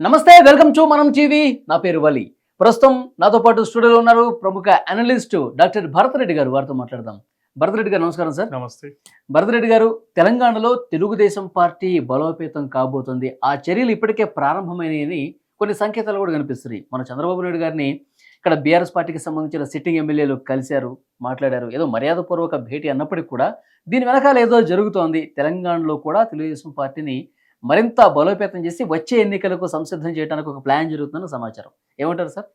నమస్తే welcome to మనం TV. నా పేరు వలి. ప్రస్తుతం నాతో పాటు స్టూడియోలో ఉన్నారు ప్రముఖ అనలిస్ట్ డాక్టర్ భరత్ రెడ్డి గారు. వారితో మాట్లాడదాం. భరత్ రెడ్డి గారు నమస్కారం సార్. నమస్తే. భరత్ రెడ్డి గారు తెలంగాణలో తెలుగుదేశం పార్టీ బలోపేతం కాబోతుంది. ఆ చర్యలు ఇప్పటికే ప్రారంభమైనాయని కొన్ని సంకేతాలు కూడా కనిపిస్తున్నాయి. మన చంద్రబాబు నాయుడు గారిని ఇక్కడ బీఆర్ఎస్ పార్టీకి సంబంధించిన సిట్టింగ్ ఎమ్మెల్యేలు కలిశారు మాట్లాడారు. ఏదో మర్యాదపూర్వక భేటీ అన్నప్పటికీ కూడా దీని వెనకాల ఏదో జరుగుతోంది. తెలంగాణలో కూడా తెలుగుదేశం పార్టీని మరింత బలోపేతం చేసి వచ్చే ఎన్నికలకు సంసిద్ధం చేయడానికి ఒక ప్లాన్ జరుగుతుందని సమాచారం. ఏమంటారు సార్?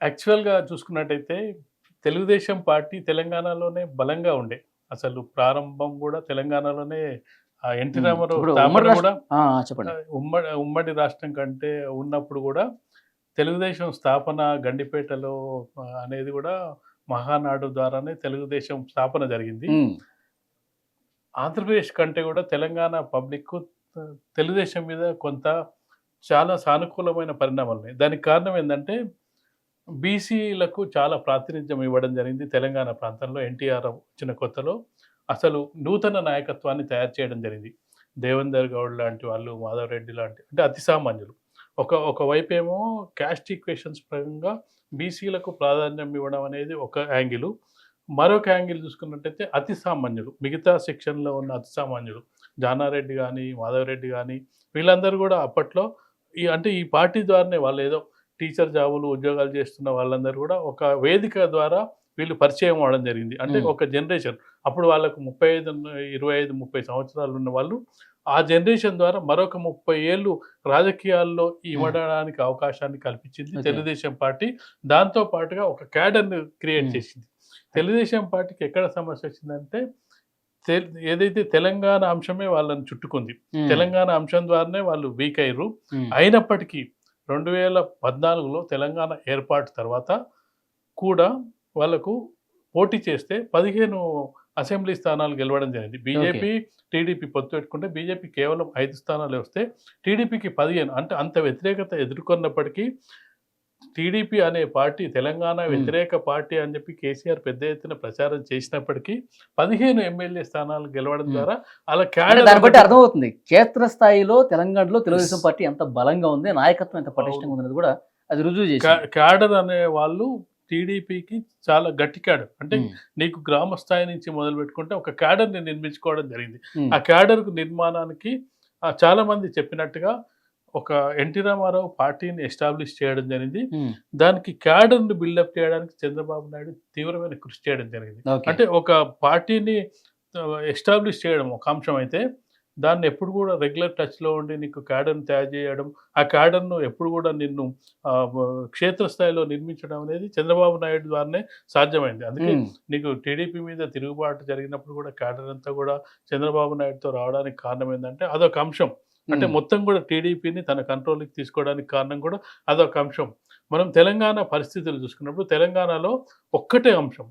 యాక్చువల్గా చూసుకున్నట్టయితే తెలుగుదేశం పార్టీ తెలంగాణలోనే బలంగా ఉండే. అసలు ప్రారంభం కూడా తెలంగాణలోనే ఎన్టీ రామారావు కూడా చెప్పండి. ఉమ్మడి ఉమ్మడి రాష్ట్రం కంటే ఉన్నప్పుడు కూడా తెలుగుదేశం స్థాపన గండిపేటలో అనేది కూడా మహానాడు ద్వారానే తెలుగుదేశం స్థాపన జరిగింది. ఆంధ్రప్రదేశ్ కంటే కూడా తెలంగాణ పబ్లిక్ తెలుగుదేశం మీద కొంత చాలా సానుకూలమైన పరిణామాలు ఉన్నాయి దానికి కారణం ఏంటంటే బీసీలకు చాలా ప్రాతినిధ్యం ఇవ్వడం జరిగింది తెలంగాణ ప్రాంతంలో. ఎన్టీఆర్ వచ్చిన కొత్తలో అసలు నూతన నాయకత్వాన్ని తయారు చేయడం జరిగింది. దేవేందర్ గౌడ్ లాంటి వాళ్ళు మాధవరెడ్డి లాంటి అంటే అతి సామాన్యులు. ఒక ఒకవైపు ఏమో క్యాస్ట్ ఈక్వేషన్స్ పరంగా బీసీలకు ప్రాధాన్యం ఇవ్వడం అనేది ఒక యాంగిల్. మరొక యాంగిల్ చూసుకున్నట్టయితే అతి సామాన్యులు మిగతా సెక్షన్లో ఉన్న అతి సామాన్యులు జానారెడ్డి కానీ మాధవరెడ్డి కానీ వీళ్ళందరూ కూడా అప్పట్లో ఈ అంటే ఈ పార్టీ ద్వారానే వాళ్ళు ఏదో టీచర్ జాబులు ఉద్యోగాలు చేస్తున్న వాళ్ళందరూ కూడా ఒక వేదిక ద్వారా వీళ్ళు పరిచయం అవడం జరిగింది అంటే. ఒక జనరేషన్ అప్పుడు వాళ్ళకు ముప్పై ఐదు ఇరవై ఐదు ముప్పై సంవత్సరాలు ఉన్న వాళ్ళు ఆ జనరేషన్ ద్వారా మరొక ముప్పై ఏళ్ళు రాజకీయాల్లో ఇవ్వడానికి అవకాశాన్ని కల్పించింది. తెలుగుదేశం పార్టీ దాంతో పాటుగా ఒక క్యాడర్ని క్రియేట్. చేసింది తెలుగుదేశం పార్టీకి ఎక్కడ సమస్య వచ్చిందంటే ఏదైతే తెలంగాణ అంశమే వాళ్ళని చుట్టుకుంది తెలంగాణ అంశం ద్వారానే వాళ్ళు వీక్ అయ్యారు అయినప్పటికీ రెండు వేల పద్నాలుగులో తెలంగాణ ఏర్పాటు తర్వాత కూడా వాళ్ళకు పోటీ చేస్తే పదిహేను అసెంబ్లీ స్థానాలు గెలవడం జరిగింది. బీజేపీ టీడీపీ పొత్తు పెట్టుకుంటే బీజేపీ కేవలం ఐదు స్థానాలు వస్తే టీడీపీకి పదిహేను అంటే అంత వ్యతిరేకత ఎదుర్కొన్నప్పటికీ టీడీపీ అనే పార్టీ తెలంగాణ. వ్యతిరేక పార్టీ అని చెప్పి కేసీఆర్ పెద్ద ఎత్తున ప్రచారం చేసినప్పటికీ పదిహేను ఎమ్మెల్యే స్థానాలు గెలవడం. ద్వారా అలా దాన్ని బట్టి అర్థమవుతుంది. క్షేత్రస్థాయిలో తెలంగాణలో తెలుగుదేశం పార్టీ ఎంత బలంగా ఉంది నాయకత్వం ఎంత పటిష్టంగా ఉంది కూడా అది రుజువు చేసి క్యాడర్ అనే వాళ్ళు టీడీపీకి చాలా గట్టి క్యాడర్ అంటే నీకు గ్రామ స్థాయి నుంచి మొదలు పెట్టుకుంటే ఒక క్యాడర్ని నిర్మించుకోవడం జరిగింది. ఆ క్యాడర్ నిర్మాణానికి ఆ, చాలా మంది చెప్పినట్టుగా ఒక ఎన్టీ రామారావు పార్టీని ఎస్టాబ్లిష్ చేయడం జరిగింది. దానికి క్యాడర్ని బిల్డప్ చేయడానికి చంద్రబాబు నాయుడు తీవ్రమైన కృషి చేయడం జరిగింది. అంటే ఒక పార్టీని ఎస్టాబ్లిష్ చేయడం ఒక అంశం అయితే దాన్ని ఎప్పుడు కూడా రెగ్యులర్ టచ్లో ఉండి నీకు క్యాడర్ని తయారు చేయడం ఆ క్యాడర్ను ఎప్పుడు కూడా నిన్ను క్షేత్రస్థాయిలో నిర్మించడం అనేది చంద్రబాబు నాయుడు ద్వారానే సాధ్యమైంది. అందుకే నీకు టీడీపీ మీద తిరుగుబాటు జరిగినప్పుడు కూడా క్యాడర్ అంతా కూడా చంద్రబాబు నాయుడుతో రావడానికి కారణం ఏంటంటే అదొక అంశం. అంటే మొత్తం కూడా టీడీపీని తన కంట్రోల్కి తీసుకోవడానికి కారణం కూడా అదొక అంశం. మనం తెలంగాణ పరిస్థితులు చూసుకున్నప్పుడు తెలంగాణలో ఒక్కటే అంశం.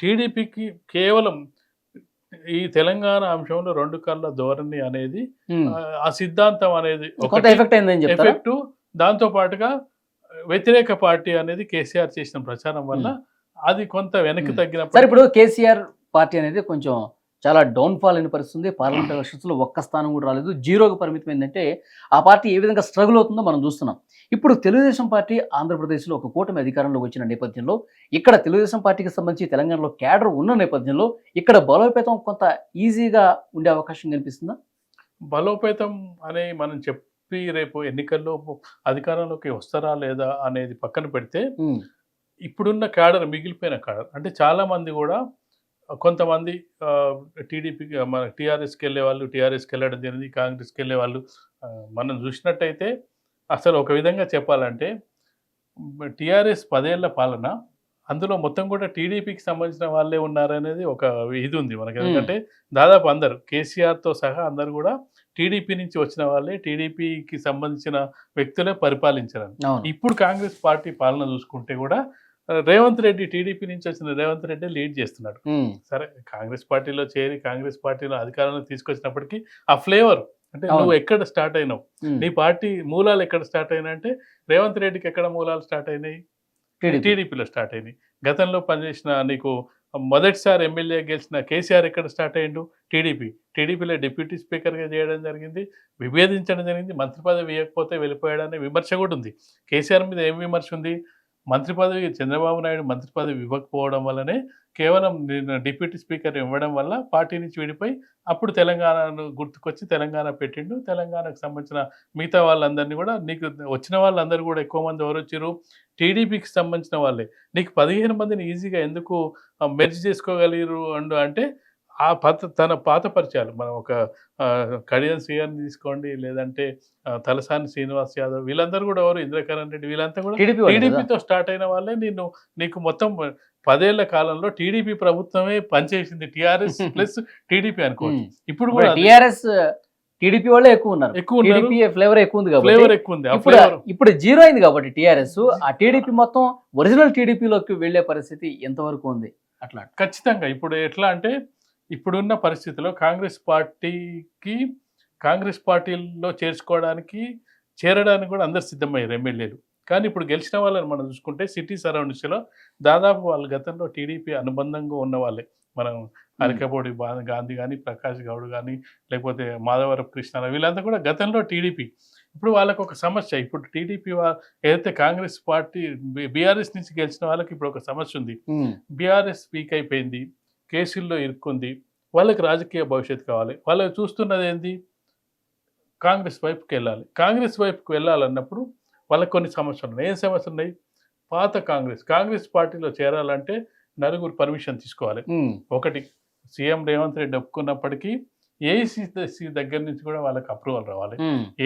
టీడీపీకి కేవలం ఈ తెలంగాణ అంశంలో రెండు కళ్ళ ధోరణి అనేది ఆ, సిద్ధాంతం అనేది ఎఫెక్ట్ దాంతో పాటుగా వ్యతిరేక పార్టీ అనేది కేసీఆర్ చేసిన ప్రచారం వల్ల అది కొంత వెనక్కి. తగ్గినప్పుడు ఇప్పుడు కేసీఆర్ పార్టీ అనేది కొంచెం చాలా డౌన్ ఫాల్ అయిన పరిస్థితి ఉంది పార్లమెంట్ ఎలక్షన్స్లో ఒక్క స్థానం కూడా రాలేదు. జీరోకి పరిమితం ఏంటంటే ఆ పార్టీ ఏ విధంగా స్ట్రగుల్ అవుతుందో మనం చూస్తున్నాం. ఇప్పుడు తెలుగుదేశం పార్టీ ఆంధ్రప్రదేశ్లో ఒక కూటమి అధికారంలోకి వచ్చిన నేపథ్యంలో ఇక్కడ తెలుగుదేశం పార్టీకి సంబంధించి తెలంగాణలో క్యాడర్ ఉన్న నేపథ్యంలో ఇక్కడ బలోపేతం కొంత ఈజీగా ఉండే అవకాశం కనిపిస్తుందా? బలోపేతం అనే మనం చెప్పి రేపు ఎన్నికల్లో అధికారంలోకి వస్తారా లేదా అనేది పక్కన పెడితే ఇప్పుడున్న క్యాడర్ మిగిలిపోయిన క్యాడర్ అంటే చాలా మంది కూడా కొంతమంది టీడీపీకి మన టీఆర్ఎస్కి వెళ్ళే వాళ్ళు టీఆర్ఎస్కి వెళ్ళడం జరిగింది కాంగ్రెస్కి వెళ్ళే. వాళ్ళు మనం చూసినట్టయితే అసలు ఒక విధంగా చెప్పాలంటే టీఆర్ఎస్ పదేళ్ళ పాలన అందులో మొత్తం కూడా టీడీపీకి సంబంధించిన వాళ్ళే ఉన్నారనేది ఒక ఇది ఉంది మనకి. ఎందుకంటే దాదాపు అందరు కేసీఆర్తో సహా అందరు కూడా టీడీపీ నుంచి వచ్చిన వాళ్ళే టీడీపీకి సంబంధించిన వ్యక్తులే పరిపాలించారు ఇప్పుడు కాంగ్రెస్ పార్టీ పాలన చూసుకుంటే కూడా రేవంత్ రెడ్డి టీడీపీ నుంచి వచ్చిన రేవంత్ రెడ్డి లీడ్ చేస్తున్నాడు. సరే కాంగ్రెస్ పార్టీలో చేరి కాంగ్రెస్ పార్టీలో అధికారంలో తీసుకొచ్చినప్పటికీ ఆ ఫ్లేవర్ అంటే. నువ్వు ఎక్కడ స్టార్ట్ అయినావు? నీ పార్టీ మూలాలు ఎక్కడ స్టార్ట్ అయినాయి అంటే రేవంత్ రెడ్డికి ఎక్కడ మూలాలు స్టార్ట్ అయినాయి. టీడీపీలో స్టార్ట్ అయినాయి. గతంలో పనిచేసిన నీకు మొదటిసారి ఎమ్మెల్యే గెలిచిన కేసీఆర్ ఎక్కడ స్టార్ట్ అయ్యిండు? టీడీపీ. టీడీపీలో డిప్యూటీ స్పీకర్గా చేయడం జరిగింది విభేదించడం జరిగింది మంత్రి పదవి ఇవ్వకపోతే వెళ్ళిపోయాడనే విమర్శ కూడా ఉంది. కేసీఆర్ మీద ఏం విమర్శ ఉంది? మంత్రి పదవి చంద్రబాబు నాయుడు మంత్రి పదవి ఇవ్వకపోవడం వల్లనే కేవలం డిప్యూటీ స్పీకర్ ఇవ్వడం వల్ల పార్టీ నుంచి విడిపోయి అప్పుడు తెలంగాణను గుర్తుకొచ్చి తెలంగాణ పెట్టిండు. తెలంగాణకు సంబంధించిన మిగతా వాళ్ళందరినీ కూడా నీకు వచ్చిన వాళ్ళందరూ కూడా ఎక్కువ మంది ఎవరు వచ్చారు టీడీపీకి సంబంధించిన వాళ్ళే. నీకు పదిహేను మందిని ఈజీగా ఎందుకు మెర్జ్ చేసుకోగలిగారు అండు అంటే ఆ పాత తన పాత పరిచయాలు. మనం ఒక కడియం శ్రీయాన్ని తీసుకోండి లేదంటే తలసాని శ్రీనివాస్ యాదవ్ వీళ్ళందరూ కూడా ఎవరు? ఇంద్రకరణ్ రెడ్డి వీళ్ళంతా కూడా? టీడీపీతో స్టార్ట్ అయిన వాళ్ళే. నిన్ను నీకు మొత్తం పదేళ్ళ కాలంలో టీడీపీ ప్రభుత్వమే పనిచేసింది. టిఆర్ఎస్ ప్లస్ టీడీపీ అనుకోవచ్చు. ఉమ్. ఇప్పుడు కూడా. టిఆర్ఎస్ టీడీపీ వాళ్ళే ఎక్కువ ఉన్నారు. ఎక్కువ ఫ్లేవర్ ఎక్కువ ఉంది కాబట్టి ఫ్లేవర్ ఎక్కువ ఉంది. ఇప్పుడు జీరో అయింది కాబట్టి టిఆర్ఎస్. ఆ టీడీపీ మొత్తం ఒరిజినల్ టీడీపీలోకి వెళ్ళే పరిస్థితి ఎంతవరకు ఉంది? అట్లా. ఖచ్చితంగా. ఇప్పుడు ఎట్లా అంటే ఇప్పుడున్న పరిస్థితిలో కాంగ్రెస్ పార్టీకి కాంగ్రెస్ పార్టీలో చేర్చుకోవడానికి చేరడానికి కూడా అందరు సిద్ధమయ్యారు ఎమ్మెల్యేలు. కానీ ఇప్పుడు గెలిచిన వాళ్ళని మనం చూసుకుంటే సిటీ సరౌండింగ్స్లో దాదాపు వాళ్ళ గతంలో టీడీపీ అనుబంధంగా ఉన్న వాళ్ళే. మనం అరకపూడి గాంధీ కానీ ప్రకాష్ గౌడ్ కానీ లేకపోతే మాధవరపు కృష్ణ వీళ్ళంతా కూడా గతంలో టీడీపీ. ఇప్పుడు వాళ్ళకు ఒక సమస్య. ఇప్పుడు టీడీపీ ఏదైతే కాంగ్రెస్ పార్టీ బీఆర్ఎస్ నుంచి గెలిచిన వాళ్ళకి ఇప్పుడు ఒక సమస్య ఉంది. బీఆర్ఎస్ వీక్ అయిపోయింది. కేసుల్లో ఇరుక్కుంది. వాళ్ళకి రాజకీయ భవిష్యత్తు కావాలి. వాళ్ళు చూస్తున్నది ఏంది కాంగ్రెస్ వైపుకి వెళ్ళాలి. కాంగ్రెస్ వైపుకి వెళ్ళాలన్నప్పుడు వాళ్ళకి కొన్ని సమస్యలు ఉన్నాయి. ఏం సమస్యలు ఉన్నాయి? పాత కాంగ్రెస్. కాంగ్రెస్ పార్టీలో చేరాలంటే నలుగురు పర్మిషన్ తీసుకోవాలి. ఒకటి సీఎం రేవంత్ రెడ్డి ఒప్పుకున్నప్పటికీ ఏఐసిసి దగ్గర నుంచి కూడా వాళ్ళకి అప్రూవల్ రావాలి.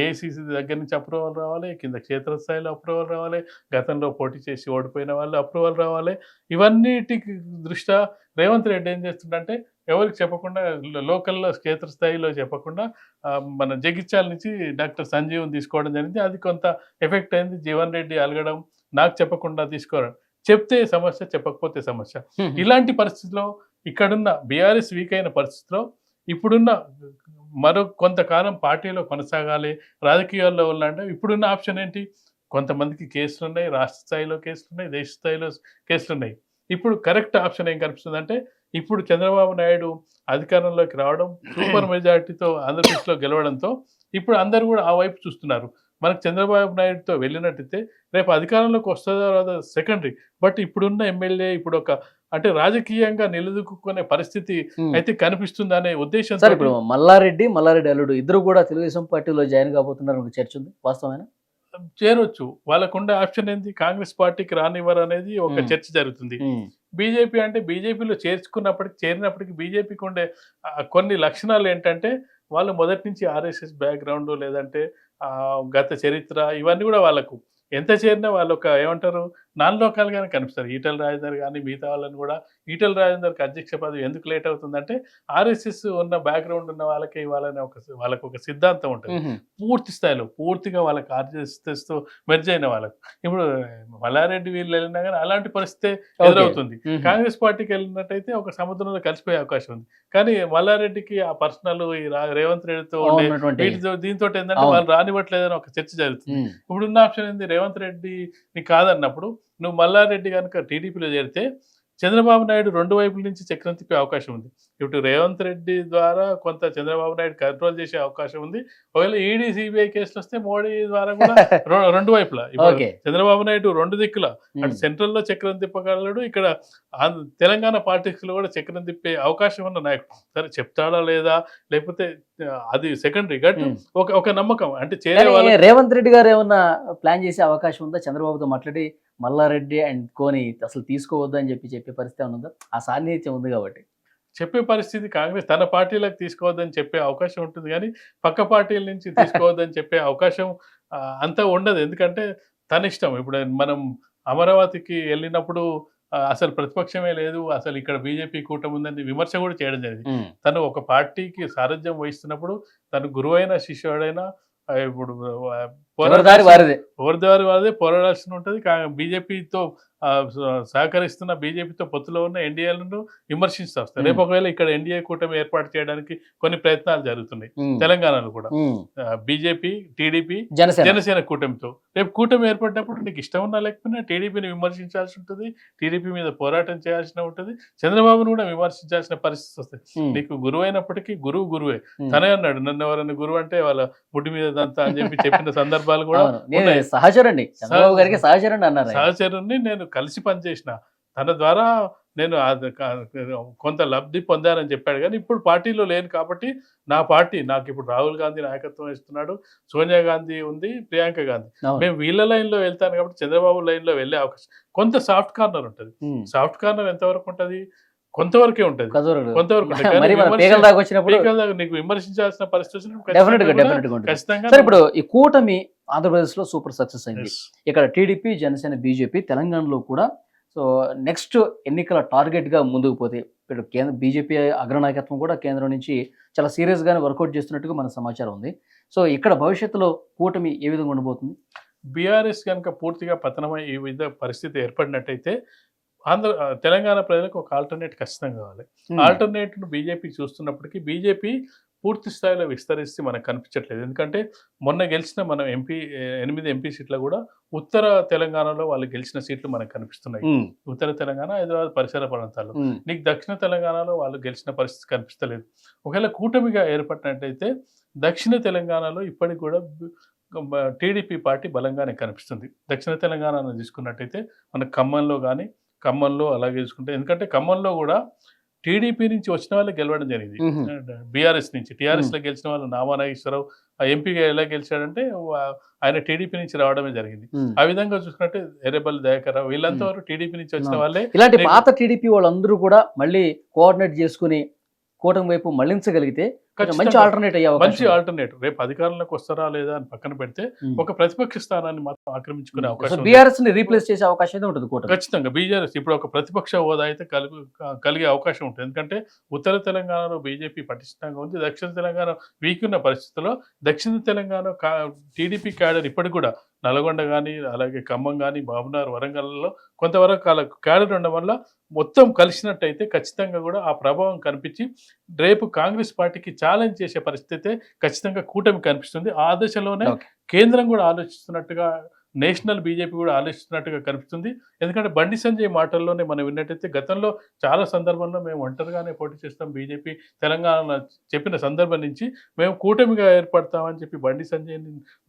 ఏఐసిసి దగ్గర నుంచి అప్రూవల్ రావాలి కింద క్షేత్రస్థాయిలో అప్రూవల్ రావాలి గతంలో పోటీ చేసి ఓడిపోయిన వాళ్ళు అప్రూవల్ రావాలి. ఇవన్నిటికి దృష్ట్యా రేవంత్ రెడ్డి ఏం చేస్తుండంటే ఎవరికి చెప్పకుండా లోకల్లో క్షేత్రస్థాయిలో చెప్పకుండా మన జగిత్యాల నుంచి డాక్టర్ సంజీవన్ తీసుకోవడం జరిగింది. అది కొంత ఎఫెక్ట్ అయింది. జీవన్ రెడ్డి అలగడం నాకు చెప్పకుండా తీసుకోవడం. చెప్తే సమస్య చెప్పకపోతే సమస్య. ఇలాంటి పరిస్థితిలో ఇక్కడున్న బీఆర్ఎస్ వీక్ అయిన పరిస్థితిలో ఇప్పుడున్న మరో కొంతకాలం పార్టీలో కొనసాగాలి రాజకీయాల్లో ఉండాలంటే ఇప్పుడున్న ఆప్షన్ ఏంటి? కొంతమందికి కేసులు ఉన్నాయి రాష్ట్ర స్థాయిలో కేసులు ఉన్నాయి దేశ స్థాయిలో కేసులు ఉన్నాయి ఇప్పుడు కరెక్ట్ ఆప్షన్ ఏం కనిపిస్తుంది అంటే ఇప్పుడు చంద్రబాబు నాయుడు అధికారంలోకి రావడం సూపర్ మెజార్టీతో ఆంధ్రప్రదేశ్లో గెలవడంతో ఇప్పుడు అందరూ కూడా ఆ వైపు చూస్తున్నారు. మనకు చంద్రబాబు నాయుడుతో వెళ్ళినట్టయితే రేపు అధికారంలోకి వస్తుందో రాదో సెకండరీ బట్ ఇప్పుడున్న ఎమ్మెల్యే ఇప్పుడు ఒక అంటే రాజకీయంగా నిలదొక్కునే పరిస్థితి ఉమ్. అయితే కనిపిస్తుందనే ఉద్దేశం సార్ ఇప్పుడు మల్లారెడ్డి మల్లారెడ్డి అల్లుడు ఇద్దరు కూడా తెలుగుదేశం పార్టీలో జాయిన్ కాబోతున్నారు చర్చ ఉంది వాస్తవమైన? చేరొచ్చు. వాళ్ళకుండే ఆప్షన్ ఏంది? కాంగ్రెస్ పార్టీకి రానివ్వరు అనేది ఒక Hmm. చర్చ జరుగుతుంది. బీజేపీ అంటే బీజేపీలో చేర్చుకున్నప్పటికి చేరినప్పటికీ బీజేపీకి ఉండే కొన్ని లక్షణాలు ఏంటంటే వాళ్ళు మొదటి నుంచి ఆర్ఎస్ఎస్ బ్యాక్గ్రౌండ్ లేదంటే గత చరిత్ర ఇవన్నీ కూడా వాళ్ళకు. ఎంత చేరినా వాళ్ళు ఒక ఏమంటారు? నాన్ లోకాలుగానే కనిపిస్తారు. ఈటల రాజేందర్ కానీ మిగతా వాళ్ళని కూడా ఈటల రాజేందర్కి అధ్యక్ష పదవి ఎందుకు లేట్ అవుతుందంటే ఆర్ఎస్ఎస్ ఉన్న బ్యాక్గ్రౌండ్ ఉన్న వాళ్ళకి ఇవ్వాలని ఒక వాళ్ళకు ఒక సిద్ధాంతం ఉంటుంది. పూర్తి స్థాయిలో పూర్తిగా వాళ్ళకి ఆర్జెస్తో మెర్జ్ అయిన వాళ్ళకు. ఇప్పుడు మల్లారెడ్డి వీళ్ళు వెళ్ళినా కానీ అలాంటి పరిస్థితి ఎదురవుతుంది. కాంగ్రెస్ పార్టీకి వెళ్ళినట్టయితే ఒక సముద్రంలో కలిసిపోయే అవకాశం ఉంది. కానీ మల్లారెడ్డికి ఆ పర్సనల్ ఈ రేవంత్ రెడ్డితో వీటితో దీంతో ఏంటంటే. వాళ్ళు రానివ్వట్లేదని ఒక చర్చ జరుగుతుంది. ఇప్పుడున్న ఆప్షన్ ఏంది? రేవంత్ రెడ్డి నీ కాదన్నప్పుడు నువ్వు మల్లారెడ్డి కనుక టీడీపీలో చేరితే చంద్రబాబు నాయుడు రెండు వైపుల నుంచి చక్రం తిప్పే అవకాశం ఉంది. ఇటు రేవంత్ రెడ్డి ద్వారా కొంత చంద్రబాబు నాయుడు కంట్రోల్ చేసే అవకాశం ఉంది. ఒకవేళ ఈడీ సిబిఐ కేసులు వస్తే మోడీ ద్వారా కూడా రెండు వైపులా. చంద్రబాబు నాయుడు రెండు దిక్కుల. అటు. సెంట్రల్లో చక్రం తిప్పగలడు ఇక్కడ తెలంగాణ పాలిటిక్స్లో కూడా చక్రం తిప్పే అవకాశం ఉన్న నాయకుడు. సరే చెప్తాడా లేదా? లేకపోతే అది సెకండరీ గట్. ఒక ఒక నమ్మకం. అంటే చేరే రేవంత్ రెడ్డి గారు ఏమన్నా ప్లాన్ చేసే అవకాశం ఉందా? చంద్రబాబుతో మాట్లాడి మల్లారెడ్డి అండ్ కోని అసలు తీసుకోవద్దు అని చెప్పి చెప్పే పరిస్థితి ఉందా? ఆ సాన్నిహిత్యం ఉంది కాబట్టి. చెప్పే పరిస్థితి కాంగ్రెస్ తన పార్టీలకు తీసుకోవద్దని చెప్పే అవకాశం ఉంటుంది కానీ పక్క పార్టీల నుంచి తీసుకోవద్దని చెప్పే అవకాశం అంతా ఉండదు. ఎందుకంటే తన ఇష్టం. ఇప్పుడు మనం అమరావతికి వెళ్ళినప్పుడు అసలు ప్రతిపక్షమే లేదు. అసలు ఇక్కడ బీజేపీ కూటమి ఉందని విమర్శ కూడా చేయడం జరిగింది. తను ఒక పార్టీకి సారథ్యం వహిస్తున్నప్పుడు తను గురువైన శిష్యుడైనా ఇప్పుడు దారి వారిదే. ఎవరిదారి వారిదే పోరాడాల్సి ఉంటుంది. బీజేపీతో సహకరిస్తున్న బీజేపీతో పొత్తులో ఉన్న ఎన్డీఏలను విమర్శిస్తూ Hmm. రేపు ఒకవేళ ఇక్కడ ఎన్డీఏ కూటమి ఏర్పాటు చేయడానికి కొన్ని ప్రయత్నాలు జరుగుతున్నాయి. తెలంగాణలో కూడా. BJP TDP Janasena. కూటమితో. రేపు కూటమి ఏర్పడినప్పుడు నీకు ఇష్టం ఉన్నా లేకపోయినా టీడీపీని విమర్శించాల్సి ఉంటుంది. టీడీపీ మీద పోరాటం చేయాల్సిన ఉంటుంది. చంద్రబాబును కూడా విమర్శించాల్సిన పరిస్థితి వస్తుంది నీకు గురువు అయినప్పటికీ గురువు గురువే. తనే అన్నాడు నన్ను ఎవరైనా గురువు అంటే వాళ్ళ ముడ్డి మీద దంతా అని చెప్పి చెప్పిన సందర్భాలు కూడా. నేను. సహచరండి చంద్రబాబు గారికి సహచ- సహచరండి అన్నారు. సహచరుని నేను కలిసి పనిచేసిన తన ద్వారా నేను కొంత లబ్ధి పొందానని చెప్పాడు కానీ ఇప్పుడు పార్టీలో లేను కాబట్టి నా పార్టీ నాకు ఇప్పుడు రాహుల్ గాంధీ నాయకత్వం ఇస్తున్నాడు సోనియా గాంధీ ఉంది ప్రియాంక గాంధీ. మేము వీళ్ళ లైన్లో వెళ్తాను కాబట్టి చంద్రబాబు లైన్లో వెళ్ళే అవకాశం కొంత సాఫ్ట్ కార్నర్ ఉంటుంది. సాఫ్ట్ కార్నర్ ఎంతవరకు ఉంటుంది కొంతవరకే ఉంటుంది. కొంతవరకు. నీకు విమర్శించాల్సిన పరిస్థితి ఖచ్చితంగా ఇప్పుడు ఈ కూటమి ఆంధ్రప్రదేశ్లో సూపర్ సక్సెస్ అయింది. ఇక్కడ టీడీపీ జనసేన బీజేపీ తెలంగాణలో కూడా సో నెక్స్ట్ ఎన్నికల టార్గెట్గా ముందుకు పోతే ఇప్పుడు కేంద్ర బీజేపీ అగ్రనాయకత్వం కూడా కేంద్రం నుంచి చాలా సీరియస్ గానే వర్కౌట్ చేస్తున్నట్టుగా మన సమాచారం ఉంది. సో ఇక్కడ భవిష్యత్తులో కూటమి ఏ విధంగా ఉండబోతుంది? బీఆర్ఎస్ కనుక పూర్తిగా పతనమై ఈ విధ పరిస్థితి ఏర్పడినట్టయితే ఆంధ్ర తెలంగాణ ప్రజలకు ఒక ఆల్టర్నేట్ ఖచ్చితంగా కావాలి. ఆల్టర్నేట్ను బీజేపీ చూస్తున్నప్పటికీ బీజేపీ పూర్తి స్థాయిలో విస్తరిస్తే మనకు కనిపించట్లేదు. ఎందుకంటే మొన్న గెలిచిన మనం ఎంపీ ఎనిమిది ఎంపీ సీట్లు కూడా ఉత్తర తెలంగాణలో వాళ్ళు గెలిచిన సీట్లు మనకు కనిపిస్తున్నాయి. ఉమ్, ఉత్తర తెలంగాణ హైదరాబాద్ పరిసర ప్రాంతాల్లో. ఉమ్, నీకు దక్షిణ తెలంగాణలో వాళ్ళు గెలిచిన పరిస్థితి కనిపిస్తలేదు. ఒకవేళ కూటమిగా ఏర్పడినట్టయితే దక్షిణ తెలంగాణలో ఇప్పటికి కూడా టీడీపీ పార్టీ బలంగానే కనిపిస్తుంది. దక్షిణ తెలంగాణను తీసుకున్నట్టయితే మన ఖమ్మంలో కానీ ఖమ్మంలో అలాగే చూసుకుంటే ఎందుకంటే ఖమ్మంలో కూడా టీడీపీ నుంచి వచ్చిన వాళ్ళు గెలవడం జరిగింది. బీఆర్ఎస్ నుంచి టీఆర్ఎస్లో గెలిచిన వాళ్ళు నామానాగేశ్వరరావు ఆ ఎంపీగా ఎలా గెలిచాడంటే ఆయన టీడీపీ నుంచి రావడమే జరిగింది. ఆ విధంగా చూసుకుంటే ఎర్రబల్ దయాకర్ రావు వీళ్ళంతా వరకు టీడీపీ నుంచి వచ్చిన. వాళ్ళే ఇలాంటి పాత టీడీపీ వాళ్ళందరూ కూడా మళ్ళీ కోఆర్డినేట్ చేసుకుని కూటమి వైపు మళ్ళించగలిగితే కొంచెం మంచి ఆల్టర్నేట్ అయ్యే మంచి. ఆల్టర్నేటివ్ రేపు అధికారంలోకి వస్తారా లేదా అని పక్కన పెడితే. ఒక ప్రతిపక్ష స్థానాన్ని మాత్రం ఆక్రమించుకునే అవకాశం. బీఆర్ఎస్ని రీప్లేస్ చేసే అవకాశం అయితే ఉంటుంది ఖచ్చితంగా బీజేపీ ఇప్పుడు ఒక ప్రతిపక్ష హోదా అయితే కలుగు అవకాశం ఉంటుంది ఎందుకంటే ఉత్తర తెలంగాణలో బీజేపీ పటిష్టంగా ఉంది దక్షిణ తెలంగాణ వీక్ ఉన్న పరిస్థితుల్లో దక్షిణ తెలంగాణ టీడీపీ క్యాడర్ ఇప్పటికి కూడా నల్గొండ కానీ అలాగే ఖమ్మం కానీ బాబునార్ వరంగల్లో కొంతవరకు వాళ్ళ క్యాడర్ ఉండడం వల్ల మొత్తం కలిసినట్టయితే ఖచ్చితంగా కూడా ఆ ప్రభావం కనిపించి రేపు కాంగ్రెస్ పార్టీకి ఛాలెంజ్ చేసే పరిస్థితి ఖచ్చితంగా కూటమి కనిపిస్తుంది ఆ దశలోనే. కేంద్రం కూడా ఆలోచిస్తున్నట్టుగా నేషనల్ బీజేపీ కూడా ఆలోచిస్తున్నట్టుగా కనిపిస్తుంది. ఎందుకంటే బండి సంజయ్ మాటల్లోనే మనం విన్నట్టయితే గతంలో చాలా సందర్భంలో మేము ఒంటరిగానే పోటీ చేస్తాం. బీజేపీ తెలంగాణ చెప్పిన సందర్భం నుంచి మేము కూటమిగా ఏర్పడతామని చెప్పి బండి సంజయ్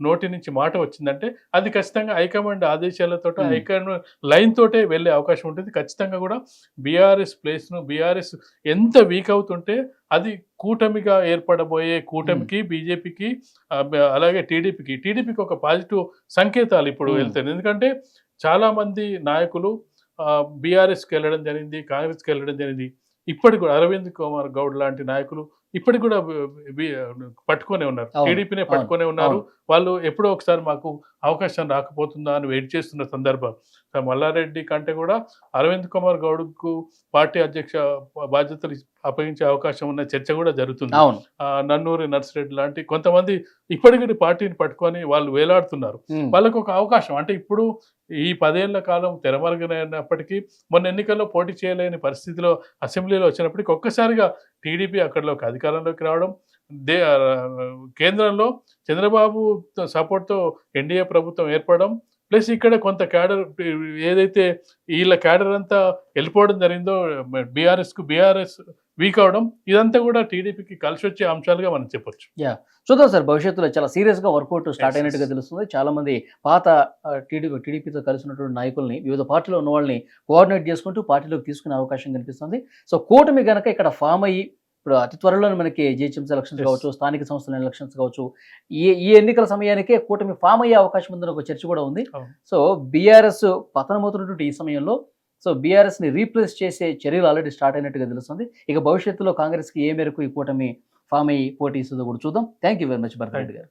నోటి నుంచి మాట వచ్చిందంటే అది ఖచ్చితంగా హైకమాండ్ ఆదేశాలతో. హైకమాండ్ లైన్ తోటే వెళ్ళే అవకాశం ఉంటుంది. ఖచ్చితంగా కూడా బీఆర్ఎస్ ప్లేస్ను బీఆర్ఎస్ ఎంత వీక్ అవుతుంటే అది కూటమిగా ఏర్పడబోయే కూటమికి బీజేపీకి అలాగే టీడీపీకి. టీడీపీకి ఒక పాజిటివ్ సంకేతాలు ఇప్పుడు. వెళ్తాయి ఎందుకంటే చాలా మంది నాయకులు బీఆర్ఎస్కి వెళ్ళడం జరిగింది కాంగ్రెస్కి వెళ్ళడం జరిగింది. ఇప్పటికి కూడా అరవింద్ కుమార్ గౌడ్ లాంటి నాయకులు ఇప్పటికి కూడా పట్టుకొనే ఉన్నారు. టీడీపీనే పట్టుకొనే ఉన్నారు. వాళ్ళు ఎప్పుడో ఒకసారి మాకు అవకాశం రాకపోతుందా అని వెయిట్ చేస్తున్న సందర్భం. మల్లారెడ్డి కంటే కూడా అరవింద్ కుమార్ గౌడ్కు పార్టీ అధ్యక్ష బాధ్యతలు అప్పగించే అవకాశం ఉన్న చర్చ కూడా జరుగుతుంది. నన్నూరి నర్సిరెడ్డి లాంటి కొంతమంది ఇప్పటికీ పార్టీని పట్టుకొని వాళ్ళు వేలాడుతున్నారు. వాళ్ళకు ఒక అవకాశం. అంటే ఇప్పుడు ఈ పదేళ్ళ కాలం తెరమరుగనప్పటికీ మొన్న ఎన్నికల్లో పోటీ చేయలేని పరిస్థితిలో అసెంబ్లీలో వచ్చినప్పటికీ ఒక్కసారిగా టీడీపీ అక్కడలోకి అధికారంలోకి రావడం దే కేంద్రంలో చంద్రబాబు సపోర్ట్తో ఎన్డీఏ ప్రభుత్వం ఏర్పడడం ప్లస్ ఇక్కడ కొంత క్యాడర్ ఏదైతే వీళ్ళ క్యాడర్ అంతా వెళ్ళిపోవడం జరిగిందో బీఆర్ఎస్కు బీఆర్ఎస్ వీక్ అవడం ఇదంతా కూడా టీడీపీకి కలిసి వచ్చే అంశాలుగా మనం చెప్పొచ్చు చూద్దాం సార్ భవిష్యత్తులో చాలా సీరియస్గా వర్కౌట్ స్టార్ట్ అయినట్టుగా. తెలుస్తుంది చాలా మంది పాత టీడీపీ టీడీపీతో కలిసినటువంటి నాయకుల్ని వివిధ పార్టీలో ఉన్న వాళ్ళని కోఆర్డినేట్ చేసుకుంటూ పార్టీలోకి తీసుకునే అవకాశం కనిపిస్తుంది సో కూటమి గనక ఇక్కడ ఫామ్ అయ్యి ఇప్పుడు అతి త్వరలోనే మనకి జిహెచ్ఎంసీ ఎలక్షన్స్. కావచ్చు స్థానిక సంస్థల ఎలక్షన్స్ కావచ్చు ఈ ఈ ఎన్నికల సమయానికే కూటమి ఫామ్ అయ్యే అవకాశం ఉందని ఒక చర్చ కూడా ఉంది. సో బీఆర్ఎస్ పతనమవుతున్నటువంటి ఈ సమయంలో సో బీఆర్ఎస్ని రీప్లేస్ చేసే చర్యలు ఆల్రెడీ స్టార్ట్ అయినట్టుగా తెలుస్తుంది. ఇక భవిష్యత్తులో కాంగ్రెస్కి ఏ మేరకు ఈ కూటమి ఫామ్ అయ్యి పోటీ ఇస్తుందో కూడా చూద్దాం. Thank you very much Bharath Reddy గారు.